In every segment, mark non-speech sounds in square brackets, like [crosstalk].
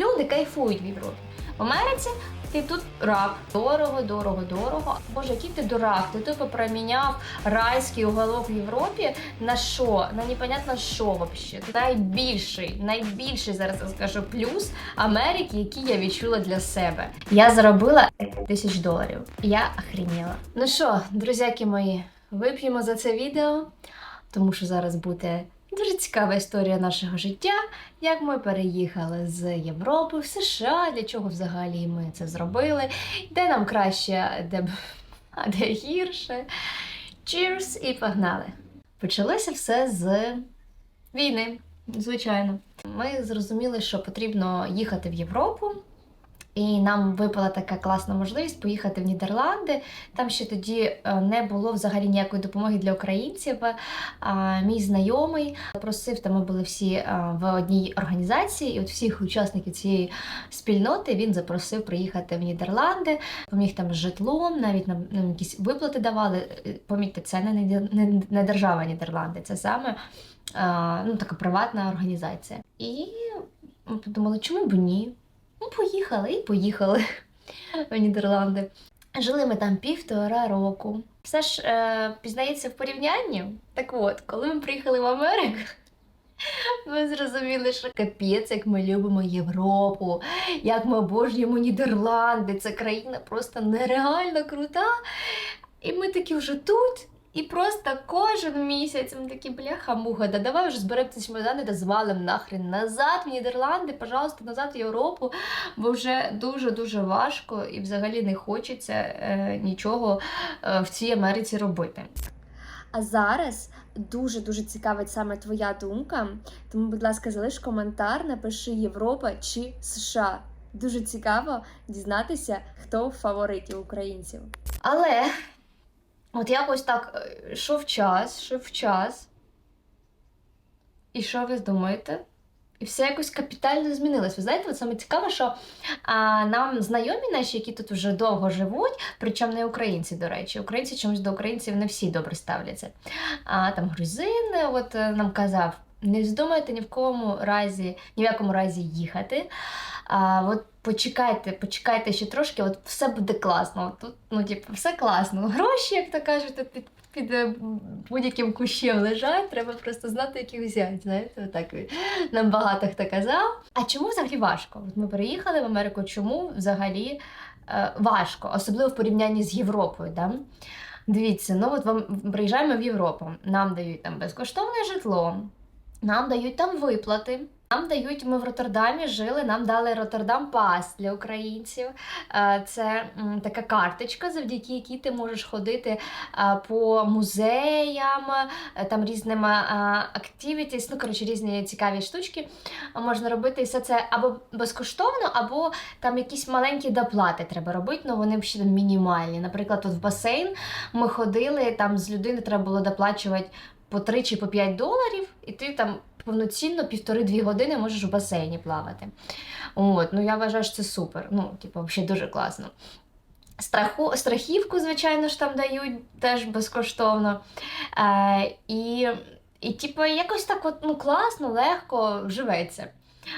Люди кайфують в Європі. В Америці ти тут раб. Дорого, дорого, дорого. Боже, який ти дурак? Ти тупо проміняв райський уголок в Європі на що? На непонятно що вообще. Найбільший, найбільший зараз я скажу плюс Америки, який я відчула для себе. Я заробила тисяч доларів. Я охрініла. Ну що, друзяки мої, вип'ємо за це відео, тому що зараз буде дуже цікава історія нашого життя, як ми переїхали з Європи в США, для чого взагалі ми це зробили, де нам краще, де, б- [laughs] а де гірше. Cheers і погнали! Почалося все з війни, звичайно. Ми зрозуміли, що потрібно їхати в Європу. І нам випала така класна можливість поїхати в Нідерланди. Там ще тоді е, не було взагалі ніякої допомоги для українців. Мій знайомий просив, там ми були всі е, в одній організації, і от всіх учасників цієї спільноти він запросив приїхати в Нідерланди, поміг там з житлом, навіть нам, якісь виплати давали. Е, Помітьте, це не, держава Нідерланди, це саме е, ну, така приватна організація. І ми подумали, чому б ні? Ну, поїхали і поїхали [laughs] в Нідерланди. Жили ми там півтора року. Все ж е, пізнається в порівнянні. Так от, коли ми приїхали в Америку, [laughs] ми зрозуміли, що капець, як ми любимо Європу, як ми обожнюємо Нідерланди. Це країна просто нереально крута. І ми такі вже тут. І просто кожен місяць ми такі бляха-муха, да давай вже зберемо ці чемодани та звалим нахрен назад в Нідерланди, пожалуйста, назад в Європу, бо вже дуже-дуже важко і взагалі не хочеться е, нічого е, в цій Америці робити. А зараз дуже дуже цікавить саме твоя думка. Тому, будь ласка, залиш коментар, напиши Європа чи США. Дуже цікаво дізнатися, хто в фавориті українців. Але от якось так е, йшов час, йшов час. І що ви думаєте? І все якось капітально змінилось. Ви знаєте, саме цікаве, що а, нам знайомі наші, які тут вже довго живуть, причому не українці, до речі. Українці чомусь до українців не всі добре ставляться. А там грузин от е, нам казав: не вздумайте ні в кому разі, ні в якому разі їхати. А, от почекайте, почекайте ще трошки, от все буде класно. Тут, ну, типу, все класно. Гроші, як то кажуть, під, під е, будь-яким кущем лежать, треба просто знати, як взяти. Знаєте, він нам багато хто казав. А чому взагалі важко? От ми переїхали в Америку, чому взагалі е, важко, особливо в порівнянні з Європою. Да? Дивіться, ну от вам приїжджаємо в Європу, нам дають там безкоштовне житло, нам дають там виплати. Нам дають, ми в Роттердамі жили, нам дали Роттердам Пас для українців. Е, Це така карточка, завдяки якій ти можеш ходити е, по музеям, е, там різним активітіс, ну коротше, різні цікаві штучки можна робити. І все це або безкоштовно, або там якісь маленькі доплати треба робити, але вони ще мінімальні. Наприклад, от в басейн ми ходили, там з людини треба було доплачувати по 3 чи по 5 доларів, і ти там повноцінно півтори-дві години можеш в басейні плавати. От, ну я вважаю, що це супер. Ну, типу, взагалі дуже класно. Страху, страхівку, звичайно ж, там дають теж безкоштовно. Е, і, і типу, якось так от, ну, класно, легко живеться.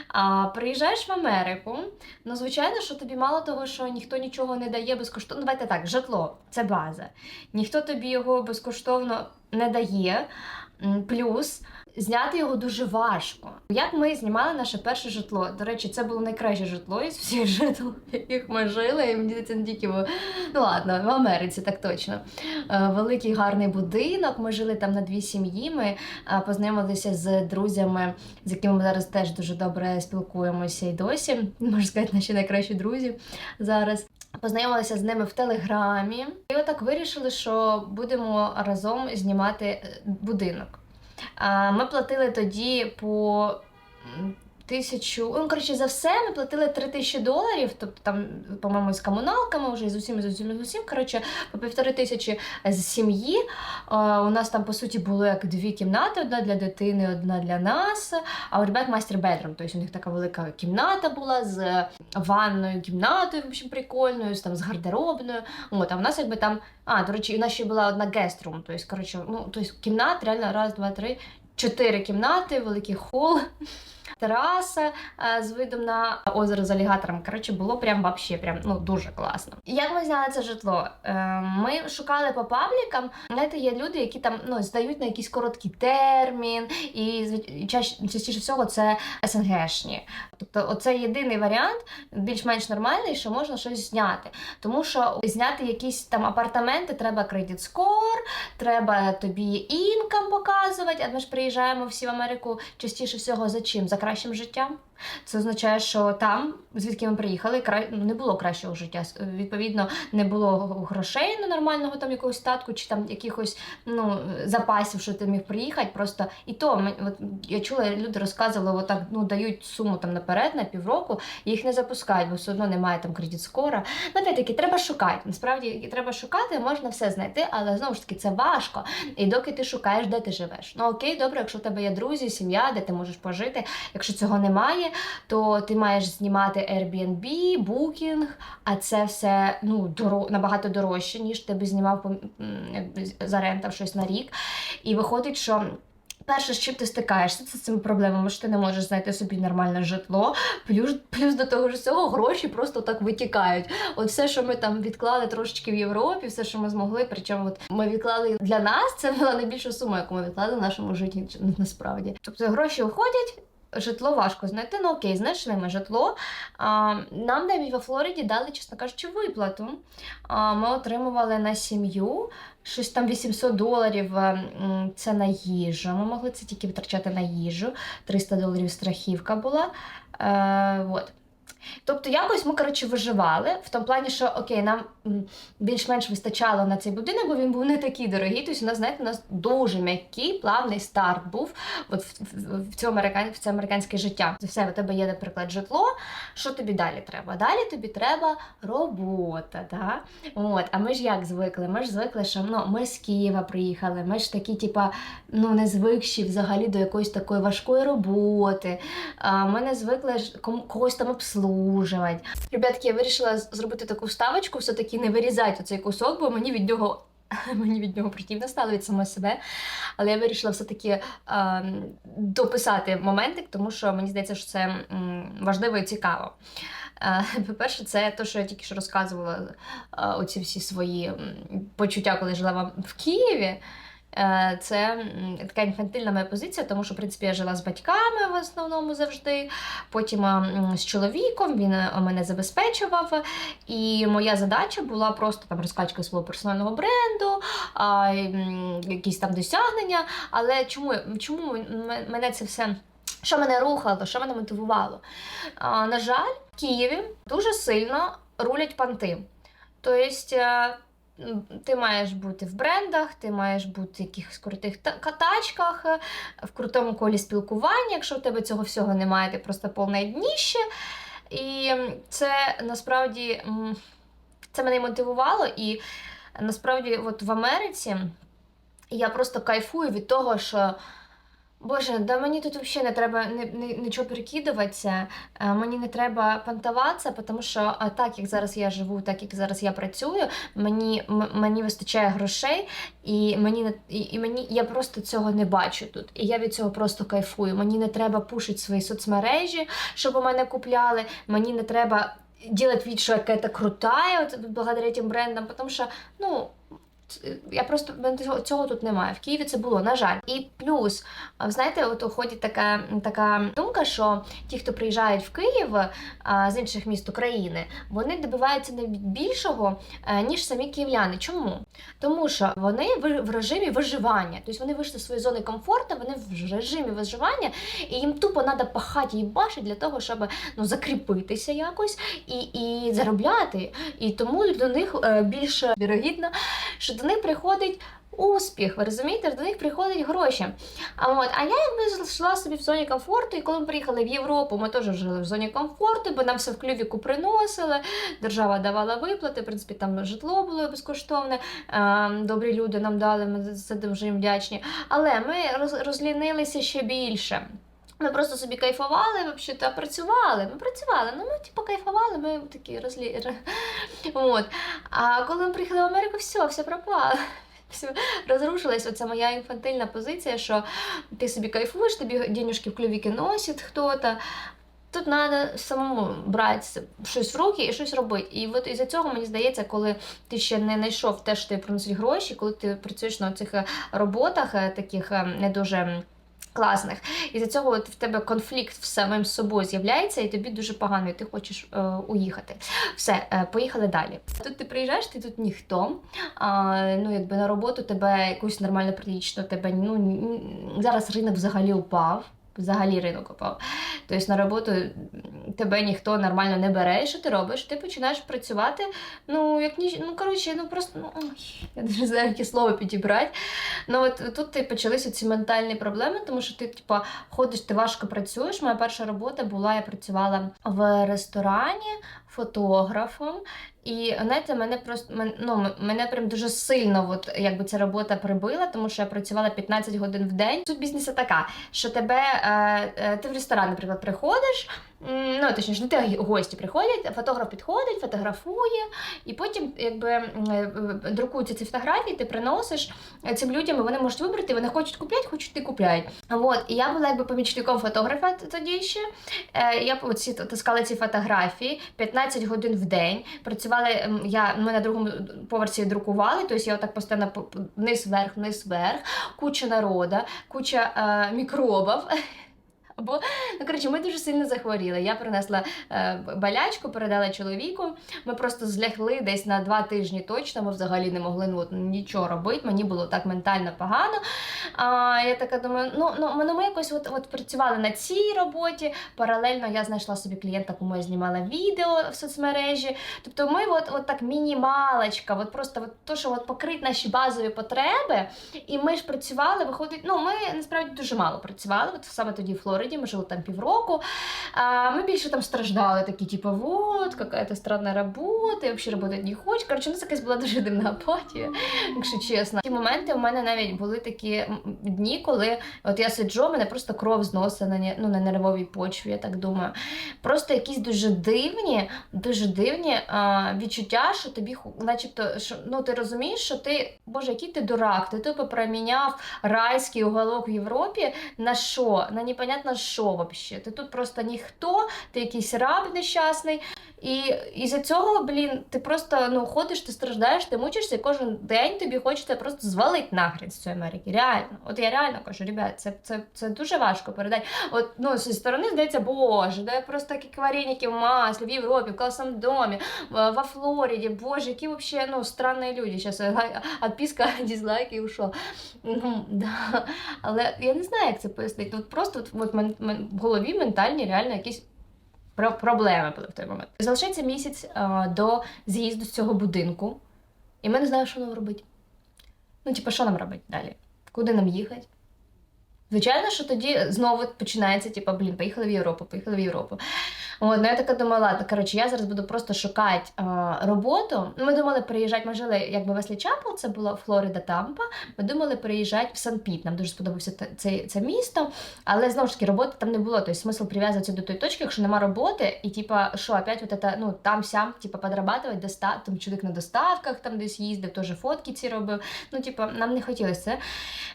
А приїжджаєш в Америку, ну звичайно, що тобі мало того, що ніхто нічого не дає безкоштовно. Ну, давайте так, житло це база. Ніхто тобі його безкоштовно не дає. Плюс зняти його дуже важко. Як ми знімали наше перше житло? До речі, це було найкраще житло із всіх житл, яких ми жили. І мені це не тільки в ну ладно, в Америці, так точно. Е, Великий гарний будинок. Ми жили там на дві сім'ї. Ми е, познайомилися з друзями, з якими ми зараз теж дуже добре спілкуємося і досі. Можна сказати, наші найкращі друзі зараз. Познайомилися з ними в телеграмі, і отак вирішили, що будемо разом знімати е, будинок. Ми платили тоді по тисячу. Ну, коротше, за все ми платили 3 тисячі доларів, тобто там, по-моєму, з комуналками вже з усім, з усім, з усім. Коротше, по півтори тисячі з сім'ї. У нас там, по суті, було як дві кімнати: одна для дитини, одна для нас. А у ребят мастер бедрум. Тобто у них така велика кімната була з ванною кімнатою, в общем, прикольною, з, там, з гардеробною. От, а в нас якби там. А, до речі, у нас ще була одна геструм. Тобто, коротше, ну, тобто кімнат, реально, раз, два, три, чотири кімнати, великий хол. Тераса е, з видом на озеро з алігатором. Коротше, було прям вообще прям ну дуже класно. Як ми зняли це житло? Е, Ми шукали по паблікам. Знаєте, є люди, які там ну здають на якийсь короткий термін, і частіше всього це СНГшні. Тобто, оце єдиний варіант, більш-менш нормальний, що можна щось зняти. Тому що зняти якісь там апартаменти треба кредит скор, треба тобі інкам показувати. А ми ж приїжджаємо всі в Америку частіше всього за чим? За кращим життям. Це означає, що там, звідки ми приїхали, ну, не було кращого життя. Відповідно, не було грошей на нормального там якогось статку, чи там якихось ну, запасів, що ти міг приїхати. Просто і то от, я чула, люди розказували, отак ну дають суму там наперед на півроку, їх не запускають, бо все одно немає там кредит скора. Ну, опять-таки, треба шукати. Насправді треба шукати, можна все знайти, але знову ж таки це важко. І доки ти шукаєш, де ти живеш. Ну окей, добре, якщо в тебе є друзі, сім'я, де ти можеш пожити. Якщо цього немає, то ти маєш знімати Airbnb, Booking, а це все ну, доро... набагато дорожче, ніж ти би знімав по- м, якби зарентав щось на рік. І виходить, що. Перше, з чим ти стикаєшся, це з цими проблемами, що ти не можеш знайти собі нормальне житло, плюс, плюс до того ж всього гроші просто так витікають. От все, що ми там відклали трошечки в Європі, все, що ми змогли, причому от ми відклали для нас, це була найбільша сума, яку ми відклали в нашому житті насправді. Тобто гроші уходять. Житло важко знайти, ну окей, знайшли ми житло. А, нам навіть во Флориді дали, чесно кажучи, виплату. А, ми отримували на сім'ю щось там 800 доларів. е, Це на їжу. Ми могли це тільки витрачати на їжу. 300 доларів страхівка була. Е, вот. Тобто якось ми коротше виживали в тому плані, що окей, нам більш-менш вистачало на цей будинок, бо він був не такий дорогий. Тобто у нас, знаєте, у нас дуже м'який, плавний старт був от в, в, в, цьому в це американське життя. Все, у тебе є, наприклад, житло. Що тобі далі треба? Далі тобі треба робота. Да? От, а ми ж як звикли? Ми ж звикли, що ну, ми з Києва приїхали, ми ж такі, типа, ну, не звикші взагалі до якоїсь такої важкої роботи. А, Ми не звикли когось там обслужувати. Ребятки, я вирішила зробити таку вставочку, все-таки не вирізати оцей кусок, бо мені від нього. [laughs] Мені від нього противно стало від самого себе, але я вирішила все-таки ем, дописати моментик, тому що мені здається, що це важливо і цікаво. Е, [laughs] По-перше, це те, що я тільки що розказувала, е, оці всі свої почуття, коли жила в Києві. Е, Це така інфантильна моя позиція, тому що, в принципі, я жила з батьками в основному завжди. Потім з чоловіком він е, мене забезпечував. І моя задача була просто там розкачка свого персонального бренду, якісь там досягнення. Але чому, чому мене це все? Що мене рухало, що мене мотивувало? На жаль, в Києві дуже сильно рулять панти. Тобто, е, ти маєш бути в брендах, ти маєш бути в якихось крутих катачках, е, в крутому колі спілкування. Якщо в тебе цього всього немає, ти просто повне дніще. І це насправді це мене мотивувало. І насправді, от в Америці я просто кайфую від того, що. Боже, да мені тут взагалі не треба ні, ні, нічого перекидуватися, е, мені не треба понтуватися, тому що так як зараз я живу, так як зараз я працюю, мені, мені вистачає грошей, і мені і, мені я просто цього не бачу тут. І я від цього просто кайфую. Мені не треба пушити свої соцмережі, щоб у мене купляли. Мені не треба делать вид, що крутая, от, благодаря тим брендам, тому що, ну. Я просто цього, тут немає. В Києві це було, на жаль. І плюс, знаєте, от ходить така, така думка, що ті, хто приїжджають в Київ з інших міст України, вони добиваються навіть більшого, е, ніж самі київляни. Чому? Тому що вони в, режимі виживання. Тобто вони вийшли з своєї зони комфорту, вони в режимі виживання, і їм тупо треба пахати і бачити для того, щоб ну, закріпитися якось і, і заробляти. І тому до них е, більш вірогідно, що до них приходить. Успіх, ви розумієте, до них приходять гроші. А от, а я якби жила собі в зоні комфорту, і коли ми приїхали в Європу, ми теж жили в зоні комфорту, бо нам все в клювіку приносили, держава давала виплати, в принципі, там житло було безкоштовне, добрі люди нам дали, ми за це дуже їм вдячні. Але ми роз- розлінилися ще більше. Ми просто собі кайфували, взагалі, та працювали. Ми працювали, ну ми типу кайфували, ми такі розлі. [laughs] От. А коли ми приїхали в Америку, все, все пропало. [laughs] Все, розрушилась оця моя інфантильна позиція, що ти собі кайфуєш, тобі денежки в клювіки носить хто-то. Тут треба самому брати щось в руки і щось робити. І от із-за цього мені здається, коли ти ще не знайшов те, що тобі приносить гроші, коли ти працюєш на цих роботах е, таких е, не дуже. Класних. І за цього от в тебе конфлікт з самим собою з'являється, і тобі дуже погано, і ти хочеш е, уїхати. Все, е, поїхали далі. Тут ти приїжджаєш, ти тут ніхто. Е, ну, якби на роботу тебе якусь нормально прилічно, тебе ну зараз ринок взагалі упав. Взагалі ринок упав. Тобто на роботу тебе ніхто нормально не бере. Що ти робиш? Ти починаєш працювати. Ну, як ні, ну коротше, ну просто ну, я не знаю, які слова підібрати. Ну от тут ти почалися ці ментальні проблеми, тому що ти, типа, ходиш, ти важко працюєш. Моя перша робота була, я працювала в ресторані фотографом. І знаєте, мене просто ну, мене прям дуже сильно, от якби ця робота прибила, тому що я працювала 15 годин в день. Суть бізнесу така, що тебе е, е, ти в ресторан, наприклад, приходиш. Ну, точніше, не а гості приходять, фотограф підходить, фотографує, і потім якби е, друкуються ці фотографії, ти приносиш е, цим людям, і вони можуть вибрати, вони хочуть купляти, хочуть ти купляють. От, і я була якби помічником фотографа тоді ще. Е, Я таскала ці фотографії 15 годин в день. Працювала ем, я, ми на другому поверсі друкували, тобто я отак постійно по- по- вниз вверх, вниз вверх, куча народу, куча е, мікробів. Або, ну коротше, ми дуже сильно захворіли. Я принесла е, болячку, передала чоловіку. Ми просто злягли десь на два тижні точно. Ми взагалі не могли ну, от, нічого робити. Мені було так ментально погано. А, я така думаю, ну, ну, ми- ну ми якось от, от працювали на цій роботі. Паралельно я знайшла собі клієнта, кому я знімала відео в соцмережі. Тобто ми от, от так мінімалочка, от просто от то, що от покрити наші базові потреби. І ми ж працювали, виходить, ну ми насправді дуже мало працювали. От саме тоді в Флориді, ми жили там півроку. А ми більше там страждали, такі, типу, вот, какая-то странна робота, я взагалі працювати не хочу. Коротше, у нас якась була дуже дивна апатія, якщо чесно. Ті моменти у мене навіть були такі дні, коли от я сиджу, мене просто кров зносить на, ну, на нервовій почві, я так думаю. Просто якісь дуже дивні, дуже дивні а, відчуття, що тобі начебто, що ну ти розумієш, що ти, боже, який ти дурак, ти тупо проміняв райський уголок в Європі на що? На непонятно що вообще. Ти тут просто ніхто, ти якийсь раб нещасний. І із-за цього, блін, ти просто ну ходиш, ти страждаєш, ти мучишся, і кожен день тобі хочеться просто звалити нахрен з цієї Америки. Реально. От я реально кажу, ребят, це, це, це дуже важко передати. От ну зі сторони здається, боже, да просто які вареники в маслі в Європі, в класному домі, во Флориді, боже, які вообще ну странні люди. Зараз відписка, [laughs] дизлайк і ушов. Ну, да. Але я не знаю, як це пояснити. От просто от, от в голові ментальні реально якісь про- проблеми були в той момент. Залишається місяць а, до з'їзду з цього будинку, і ми не знаємо, що нам робити. Ну, типу, що нам робити далі? Куди нам їхати? Звичайно, що тоді знову починається, типу, блін, поїхали в Європу, поїхали в Європу. От, ну я така думала, ладно, коротше, я зараз буду просто шукати а, роботу. Ми думали приїжджати, ми жили якби Веслі Чапел, це була Флорида Тампа. Ми думали приїжджати в Сан-Піт. Нам дуже сподобався це, це місто. Але знову ж таки, роботи там не було. Тобто смисл прив'язуватися до тої точки, якщо нема роботи, і типа, що, опять вот это, ну там сям, типа, подрабатувати, доста... там чоловік на доставках там десь їздив, теж фотки ці робив. Ну, типа, нам не хотілося це.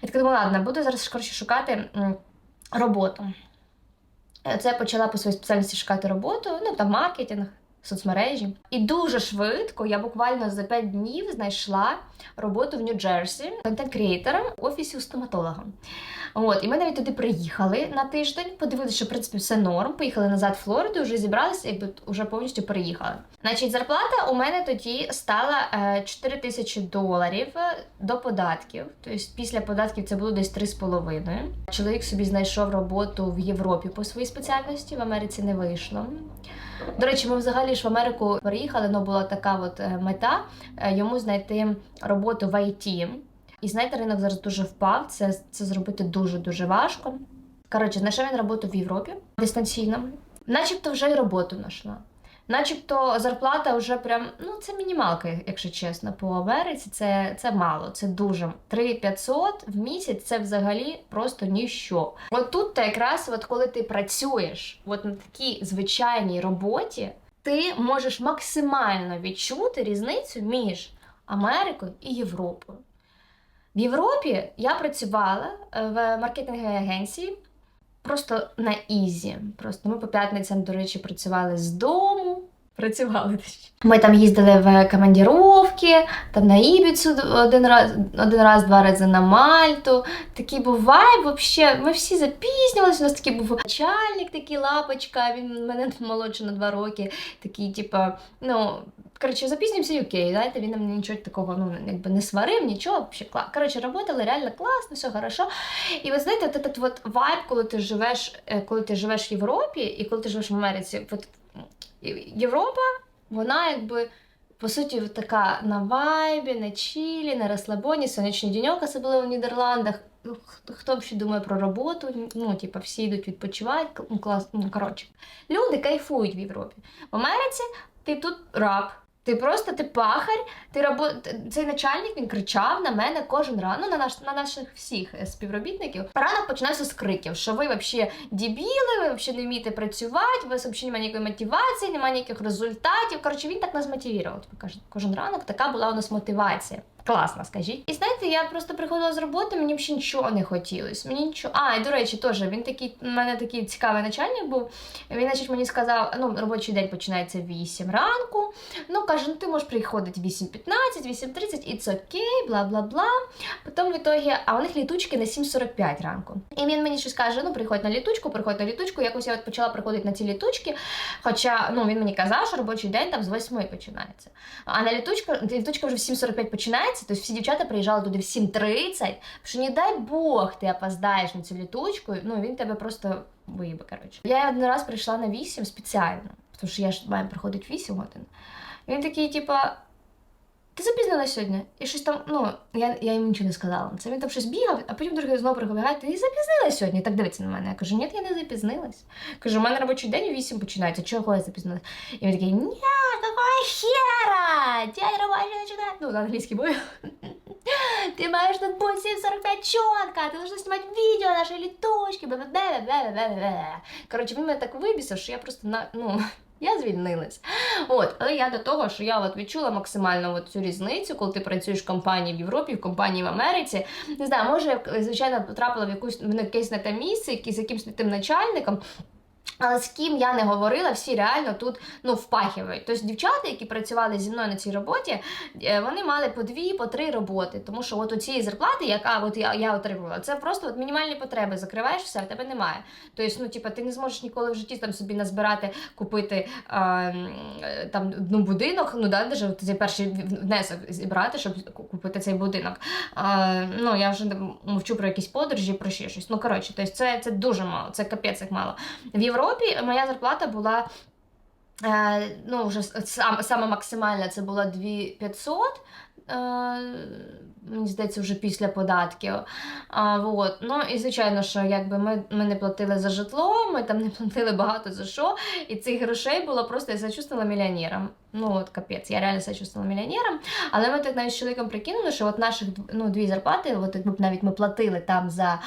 Я така думала, ладно, буду зараз коротше, шукати роботу. Е, Це я почала по своїй спеціальності шукати роботу, ну там маркетинг, соцмережі. І дуже швидко, я буквально за 5 днів знайшла роботу в Нью-Джерсі контент-креатором в офісі у стоматолога. От, і ми навіть туди приїхали на тиждень, подивилися, що в принципі все норм. Поїхали назад в Флориду, вже зібралися, якби вже повністю переїхали. Значить, зарплата у мене тоді стала е, 4 тисячі доларів е, до податків. Тобто після податків це було десь 3,5. Чоловік собі знайшов роботу в Європі по своїй спеціальності, в Америці не вийшло. До речі, ми взагалі ж в Америку переїхали, але була така от е, мета е, йому знайти роботу в IT. І знаєте, ринок зараз дуже впав. Це, це зробити дуже-дуже важко. Коротше, знайшов він роботу в Європі дистанційно. Начебто вже й роботу знайшла. Начебто зарплата вже прям, ну це мінімалка, якщо чесно, по Америці. Це, це мало, це дуже. 3500 в місяць це взагалі просто ніщо. От тут та якраз, от коли ти працюєш от на такій звичайній роботі, ти можеш максимально відчути різницю між Америкою і Європою. В Європі я працювала е, в маркетинговій агенції просто на ізі. Просто ми по п'ятницям, до речі, працювали з дому. Працювали. Ми там їздили в командіровки, там на Ібіцу один раз, один раз, два рази на Мальту. Такий був вайб, вообще. Ми всі запізнювалися. У нас такий був начальник, такий лапочка. Він мене молодше на два роки. Такий, типа, ну. Коротше, запізнімося і окей, знаєте, він нам нічого такого ну, якби не сварив, нічого. Коротше, работали реально класно, все хорошо. І ви знаєте, от этот вайб, коли ти живеш, е, коли ти живеш в Європі і коли ти живеш в Америці, от Європа, вона якби. По суті, така на вайбі, на чілі, на розслабоні, сонячний деньок, особливо в Нідерландах. Ну, Хто б ще думає про роботу? Ну, типа, всі йдуть відпочивати, ну, клас, ну, коротше. Люди кайфують в Європі. В Америці ти тут раб. Ти просто ти пахарь, ти рабо... цей начальник він кричав на мене кожен ранок, ну, на наш на наших всіх е, співробітників. Ранок починався з криків, що ви взагалі дібіли, ви взагалі не вмієте працювати, у вас взагалі немає ніякої мотивації, немає ніяких результатів. Коротше, він так нас мотивував. Типу, кожен ранок така була у нас мотивація. Класно, скажіть. І знаєте, я просто приходила з роботи, мені взагалі нічого не хотілося. Мені нічого. А, і до речі, теж він такий, у мене такий цікавий начальник був. Він, значить, мені сказав, ну, робочий день починається в 8 ранку. Ну, каже, ну ти можеш приходити 8.15, 8.30, і це окей, бла бла бла. Потім в ітогі, а у них літучки на 7.45 ранку. І він мені щось каже: ну приходь на літучку, приходь на літучку. Якось я от почала приходити на ці літучки. Хоча ну, він мені казав, що робочий день там з 8 починається. А на літучку, літучка вже в 7.45 починається, тобто всі дівчата приїжджали туди в 7.30, що не дай Бог ти опоздаєш на цю літучку, ну він тебе просто виїбе, коротше. Я один раз прийшла на 8 спеціально, тому що я ж маю приходити 8 годин. Він такий, типа. Ти запізнилась сьогодні? І щось там, ну, я, я йому нічого не сказала. Це він там щось бігав, а потім другий знову прибігає, ти запізнилась сьогодні. Так дивиться на мене. Я кажу, ні, я не запізнилась. Кажу, у мене робочий день у 8 починається. Чого я запізнилась? І він такий, ні, какого хера? Дядя робочий починає. Ну, на англійській мові. [laughs] Ти маєш тут бути 7.45 чітко, ти должна знімати відео нашої літочки. Коротше, він мене так вибісив, що я просто на, ну, я звільнилась. От, але я до того, що я от відчула максимально от цю різницю, коли ти працюєш в компанії в Європі, в компанії в Америці. Не знаю, може, я, звичайно, потрапила в якусь в якесь на місце, якийсь з якимсь тим начальником. Але з ким я не говорила, всі реально тут ну впахивають. Тобто дівчата, які працювали зі мною на цій роботі, е, вони мали по дві, по три роботи. Тому що от у цієї зарплати, яка от я, я отримувала, це просто от мінімальні потреби. Закриваєш все, в тебе немає. Тобто, ну типа, ти не зможеш ніколи в житті там собі назбирати, купити м, е, там ну, будинок, ну да, даже цей перший внесок зібрати, щоб купити цей будинок. Е, ну я вже мовчу про якісь подорожі, про ще щось. Ну коротше, тобто це, це дуже мало, це капець як мало. В Європі моя зарплата була. Е, ну, вже саме максимальна це була 2500, е, мені здається, вже після податків. А, вот. Ну і звичайно, що якби ми, ми не платили за житло, ми там не платили багато за що. І цих грошей було просто я себе чувствувала мільйонером. Ну от капець, я реально себе чувствувала мільйонером. Але ми так навіть з чоловіком прикинули, що от наших ну, дві зарплати, от якби навіть ми платили там за,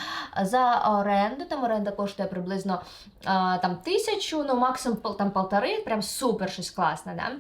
за оренду, там оренда коштує приблизно а, там тисячу, ну максимум там полтори, прям супер щось класне, да?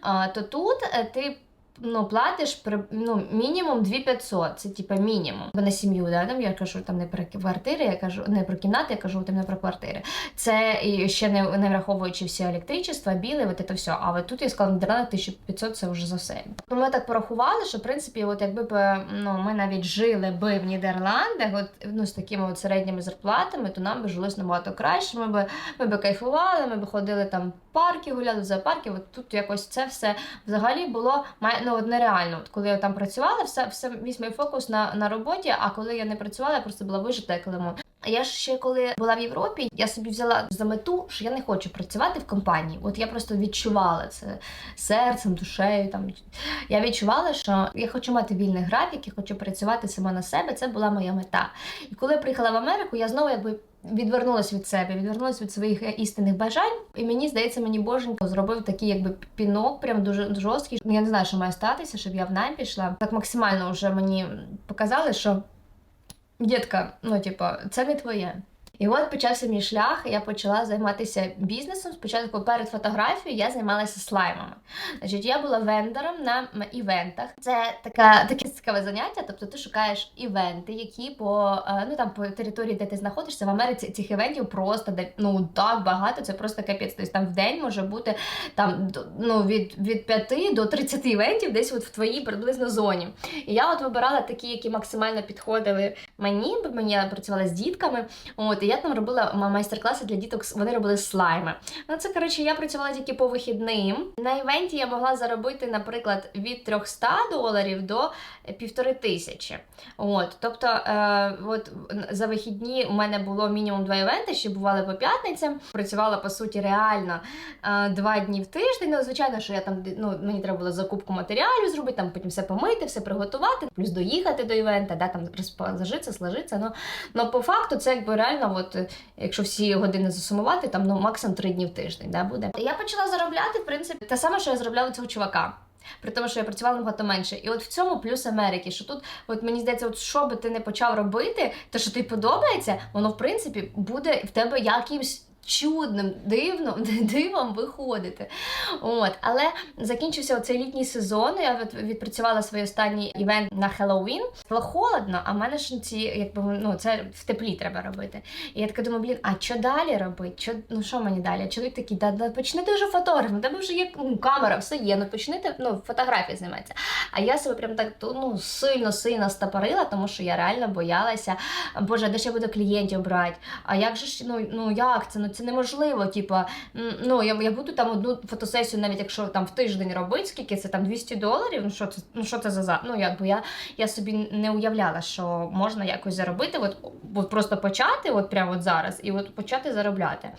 а, то тут е, ти. Ну, платиш при ну, мінімум 2500, це типа мінімум. Бо на сім'ю, да, там я кажу там не про квартири, я кажу не про кімнати, я кажу там не про квартири. Це і ще не, не враховуючи всі електричество, біле, от це все. А от тут я сказала, Нідерландах 1500 це вже за все. Ми так порахували, що в принципі, от якби б ну, ми навіть жили би в Нідерландах, от ну з такими от середніми зарплатами, то нам би жилось набагато краще. Ми би ми би кайфували, ми би ходили там парки, гуляли в зоопарки. От тут якось це все взагалі було ну, нереально. От коли я там працювала, все, все весь мій фокус на, на роботі. А коли я не працювала, я просто була вижита як Я ж ще коли була в Європі, я собі взяла за мету, що я не хочу працювати в компанії. От я просто відчувала це серцем, душею. Там я відчувала, що я хочу мати вільний графік, я хочу працювати сама на себе. Це була моя мета. І коли я приїхала в Америку, я знову якби. Відвернулась від себе, відвернулась від своїх е, істинних бажань, і мені здається, мені боженько зробив такий якби пінок, прям дуже жорсткий. Ну, Я не знаю, що має статися, щоб я в найм пішла. Так максимально вже мені показали, що дітка, ну типу, це не твоє. І от почався мій шлях, я почала займатися бізнесом. Спочатку перед фотографією я займалася слаймами. Значить, я була вендором на івентах. Це така таке цікаве заняття. Тобто ти шукаєш івенти, які по е, ну там по території, де ти знаходишся, в Америці цих івентів просто де ну так багато. Це просто капець. Тобто там в день може бути там ну від, від 5 до 30 івентів, десь от в твоїй приблизно зоні. І я от вибирала такі, які максимально підходили мені, бо мені працювала з дітками. От я там робила майстер-класи для діток. Вони робили слайми. Ну це коротше, я працювала тільки по вихідним. На івенті я могла заробити, наприклад, від 300 доларів до півтори тисячі. От, тобто, е, от за вихідні у мене було мінімум два івенти, ще бували по п'ятницям. Працювала по суті реально е, два дні в тиждень. Ну, звичайно, що я там ну, мені треба було закупку матеріалів зробити, там потім все помити, все приготувати, плюс доїхати до івента, да, там розложитися, сложитися. Ну, ну по факту це якби реально, от е, якщо всі години засумувати, там ну максимум три дні в тиждень да, буде. Я почала заробляти, в принципі, те саме, що я заробляла цього чувака. При тому, що я працювала набагато менше. І от в цьому плюс Америки, що тут, от мені здається, от що би ти не почав робити, те, що тобі подобається, воно в принципі буде в тебе якимсь. Чудним, дивним, [laughs] дивом виходити. От, але закінчився оцей літній сезон. Я відпрацювала свій останній івент на Хеллоуін. Було холодно, а в мене ж ці, якби ну це в теплі треба робити. І я така думаю, блін, а що далі робити? Що, ну що мені далі? Чоловік такий, да, да почни ти вже фотограф, у тебе вже є ну, камера, все є. Ну почни ти ну, фотографії зніматися. А я себе прям так ну, сильно сильно стопорила, тому що я реально боялася. Боже, де ж я буду клієнтів брати? А як же ж ну, ну як це? Ну це неможливо. Типа, ну я, я буду там одну фотосесію, навіть якщо там в тиждень робити, скільки це там 200 доларів. Ну що це? Ну що це за? Ну якби я, я собі не уявляла, що можна якось заробити, от, от просто почати, от прямо от зараз, і от почати заробляти.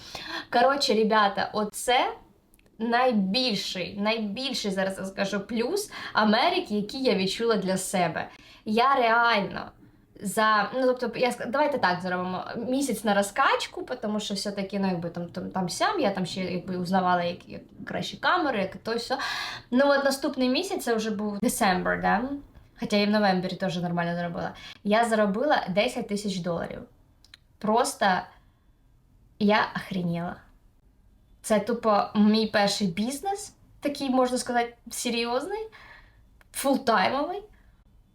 Коротше, ребята, оце. Найбільший, найбільший зараз я скажу плюс Америки, який я відчула для себе. Я реально за ну тобто, я давайте так зробимо місяць на розкачку, тому що все-таки ну, якби там, там, там сям, я там ще якби узнавала, як, як кращі камери, як то все. Ну от наступний місяць це вже був December, да? Хоча я в новембрі теж нормально заробила. Я заробила 10 тисяч доларів. Просто я охренела. Це тупо мій перший бізнес, такий, можна сказати, серйозний, фултаймовий.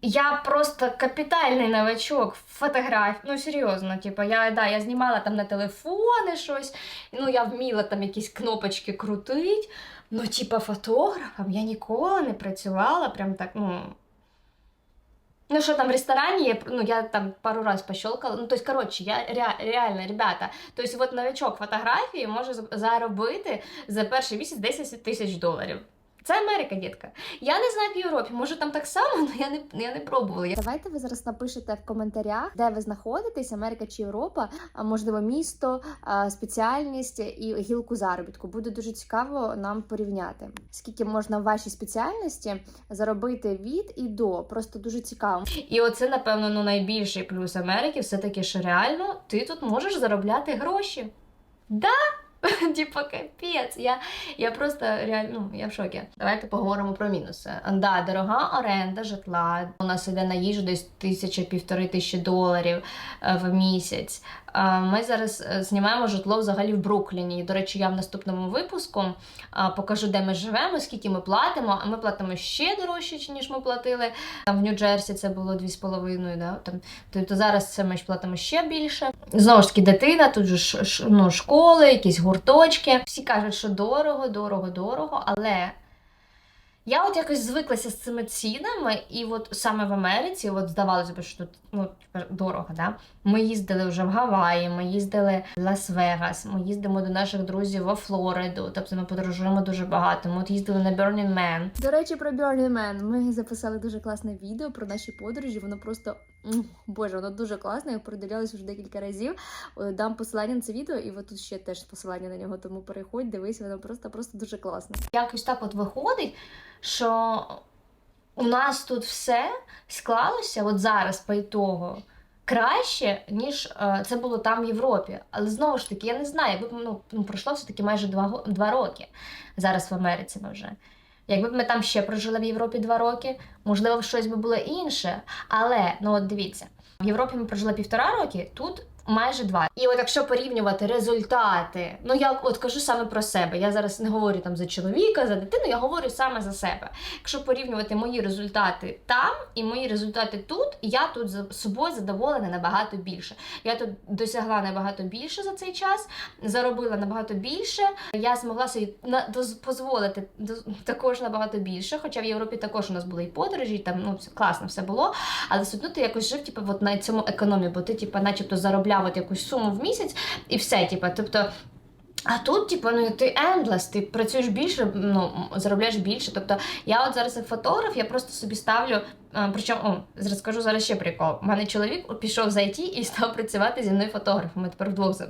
Я просто капітальний новачок в фотографії. Ну, серйозно, типу, я, да, я знімала там на телефони щось, ну, я вміла там якісь кнопочки крутить. Ну, типа, фотографом я ніколи не працювала, прям так, ну. Ну, що там в ресторані, я, ну, я там пару раз пощелкала. Ну, то есть, я ре, реально, ребята, то есть, от новичок фотографії може заробити за перший місяць 10 тисяч доларів. Це Америка, дітка. Я не знаю в Європі, може там так само, [laughs] але я не, я не пробувала. Давайте ви зараз напишете в коментарях, де ви знаходитесь, Америка чи Європа, а можливо, місто, спеціальність і гілку заробітку. Буде дуже цікаво нам порівняти. Скільки можна в вашій спеціальності заробити від і до. Просто дуже цікаво. І оце, напевно, ну, найбільший плюс Америки, все-таки, що реально ти тут можеш заробляти гроші. Да? [laughs] Типа капець. Я, я просто реально ну, я в шокі. Давайте поговоримо про мінуси. Да, дорога оренда житла. У нас іде на їжу десь тисяча півтори тисячі доларів е, в місяць. Е, Ми зараз е, знімаємо житло взагалі в Брукліні. До речі, я в наступному випуску покажу, де ми живемо, скільки ми платимо. А ми платимо ще дорожче, ніж ми платили. Там в Нью-Джерсі це було 2,5, да? Там, тобто зараз це ми платимо ще більше. Знову ж таки, дитина, тут же ну, школи, якісь гурточки. Всі кажуть, що дорого, дорого, дорого, але. Я от якось звиклася з цими цінами, і от саме в Америці, от здавалося б, що тут ну, дорого, да? Ми їздили вже в Гаваї, ми їздили в Лас-Вегас, ми їздимо до наших друзів во Флориду, тобто ми подорожуємо дуже багато. Ми от їздили на Burning Man. До речі, про Burning Man. Ми записали дуже класне відео про наші подорожі. Воно просто боже, воно дуже класне. Я передивлялась вже декілька разів. Е, Дам посилання на це відео, і тут ще теж посилання на нього. Тому переходь, дивись, воно просто просто дуже класне. якось так от виходить, що у нас тут все склалося от зараз по краще, ніж е, це було там в Європі. Але знову ж таки, я не знаю, ну, пройшло все-таки майже два, два роки зараз в Америці ми вже. Якби б ми там ще прожили в Європі два роки, можливо, щось би було інше. Але ну от дивіться, в Європі ми прожили півтора роки, тут майже два. І от якщо порівнювати результати, ну я от кажу саме про себе. Я зараз не говорю там за чоловіка, за дитину, я говорю саме за себе. Якщо порівнювати мої результати там і мої результати тут, я тут за собою задоволена набагато більше. Я тут досягла набагато більше за цей час, заробила набагато більше. Я змогла собі на доз- дозволити також набагато більше. Хоча в Європі також у нас були і подорожі, і там ну класно все було. Але все одно ти якось жив, типу, от на цьому економі, бо ти, типу, начебто заробляв от якусь суму в місяць і все, типа, тобто. А тут, типу, ну ти endless, ти працюєш більше, ну заробляєш більше. Тобто, я от зараз як фотограф, я просто собі ставлю. Причому, о, зараз зараз ще прикол. У мене чоловік пішов за IT і став працювати зі мною фотографом. Ми тепер вдвох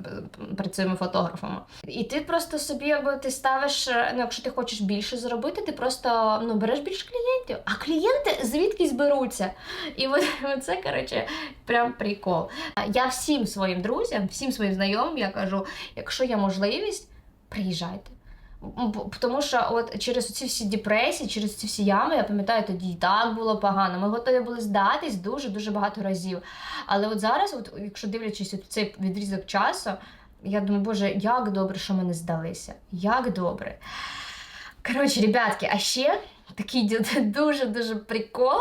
працюємо фотографами. І ти просто собі, якби ти ставиш, е, ну якщо ти хочеш більше зробити, ти просто ну береш більше клієнтів. А клієнти звідкись беруться. І от, [laughs] це, коротше, прям прикол. Я всім своїм друзям, всім своїм знайомим, я кажу, якщо є можливість, приїжджайте. Тому що от через ці всі депресії, через ці всі ями, я пам'ятаю, тоді і так було погано. Ми готові були здатись дуже дуже багато разів. Але от зараз, от, якщо дивлячись от цей відрізок часу, я думаю, боже, як добре, що ми не здалися. Як добре. Коротше, ребятки, а ще такий [laughs] дуже дуже прикол.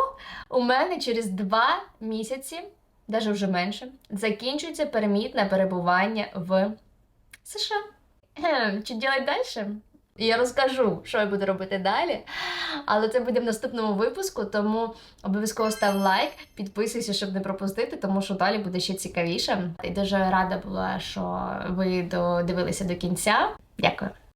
У мене через два місяці, навіть вже менше, закінчується перемітне перебування в США. Що робити далі? Я розкажу, що я буду робити далі. Але це буде в наступному випуску, тому обов'язково став лайк, підписуйся, щоб не пропустити, тому що далі буде ще цікавіше. І дуже рада була, що ви додивилися до кінця. Дякую.